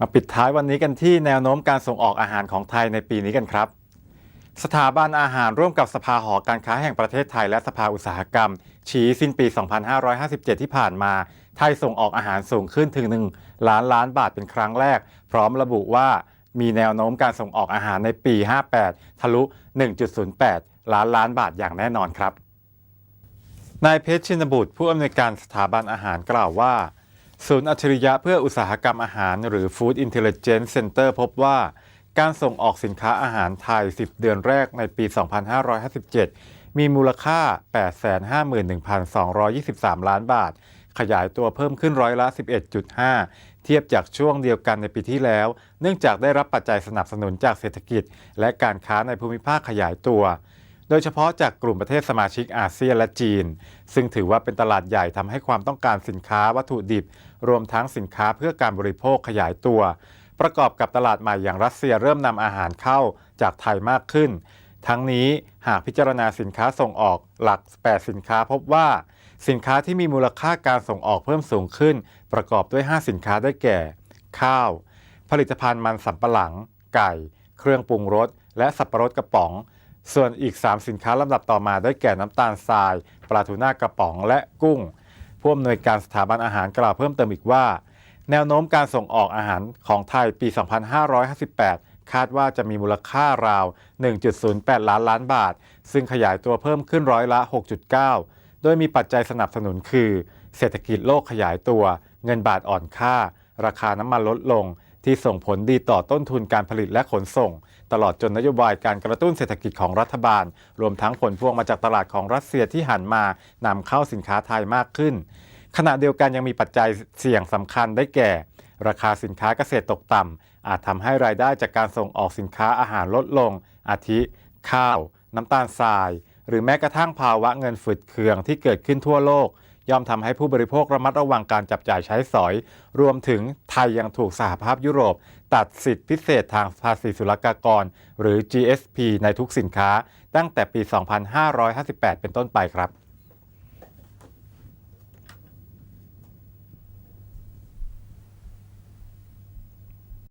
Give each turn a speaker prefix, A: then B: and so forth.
A: มาปิดท้ายวันนี้กันที่แนวโน้มการส่งออกอาหารของไทยในปีนี้กันครับ สถาบันอาหารร่วมกับสภาหอการค้าแห่งประเทศไทยและสภาอุตสาหกรรม ชี้สิ้นปี 2557 ที่ผ่านมา ไทยส่งออกอาหารสูงขึ้นถึง 1 ล้านล้านบาทเป็นครั้งแรก พร้อมระบุว่ามีแนวโน้มการส่งออกอาหารในปี 58 ทะลุ 1.08 ล้านล้านบาทอย่างแน่นอนครับ นายเพชรชินบุตรผู้อำนวยการสถาบันอาหารกล่าวว่า ศูนย์อัจฉริยะเพื่ออุตสาหกรรมอาหารหรือ Food Intelligence Center พบว่าการส่งออกสินค้าอาหารไทย 10 เดือนแรกในปี 2557 มีมูลค่า 851,223 ล้านบาท ขยายตัวเพิ่มขึ้นร้อยละ 11.5 เทียบจากช่วงเดียวกันในปีที่แล้ว เนื่องจากได้รับปัจจัยสนับสนุนจากเศรษฐกิจ และการค้าในภูมิภาคขยายตัว โดยเฉพาะจากกลุ่มประเทศสมาชิกอาเซียนและจีน ซึ่งถือว่าเป็นตลาดใหญ่ทำให้ความต้องการสินค้าวัตถุดิบ รวมทั้งสินค้าเพื่อการบริโภคขยายตัว ประกอบกับตลาดใหม่อย่างรัสเซียเริ่มนำอาหารเข้าจากไทยมากขึ้น ทั้งนี้หากพิจารณาสินค้าส่งออกหลัก 8 สินค้าพบว่า สินค้าที่มีมูลค่าการส่งออกเพิ่มสูงขึ้น ประกอบด้วย 5 สินค้าได้แก่ ข้าว ผลิตภัณฑ์มันสำปะหลัง ไก่ เครื่องปรุงรสและสับปะรดกระป๋อง ส่วนอีก 3 สินค้าลำดับต่อมาได้แก่น้ำตาลทราย ปลาทูน่ากระป๋องและกุ้ง ผู้อำนวยการสถาบันอาหารกล่าวเพิ่มเติมอีกว่า แนวโน้มการส่งออกอาหารของไทยปี 2558 คาดว่าจะมีมูลค่าราว 1.08 ล้านล้านบาท ซึ่งขยายตัวเพิ่มขึ้นร้อยละ 6.9 โดยมีปัจจัยสนับสนุนคือ เศรษฐกิจโลกขยายตัว เงินบาทอ่อนค่า ราคาน้ำมันลดลง ที่ส่งผลดีต่อต้นทุนการผลิตและขนส่ง ตลอดจนนโยบายการกระตุ้นเศรษฐกิจของรัฐบาล รวมทั้งผลพวงมาจากตลาดของรัสเซียที่หันมานำเข้าสินค้าไทยมากขึ้น ขณะเดียวกันยังมีปัจจัยเสี่ยงสำคัญได้แก่ ราคาสินค้าเกษตรตกต่ำอาจทำให้รายได้จากการส่งออกสินค้าอาหารลดลง อาทิ ข้าว น้ำตาลทราย หรือแม้กระทั่งภาวะเงินฝืดเคืองที่เกิดขึ้นทั่วโลก ย่อมทำให้ผู้บริโภคระมัดระวังการจับจ่ายใช้สอย รวมถึงไทยยังถูกสหภาพยุโรป ตัดสิทธิพิเศษทางภาษีศุลกากร หรือ GSP ในทุกสินค้า ตั้งแต่ปี 2558 เป็นต้นไปครับ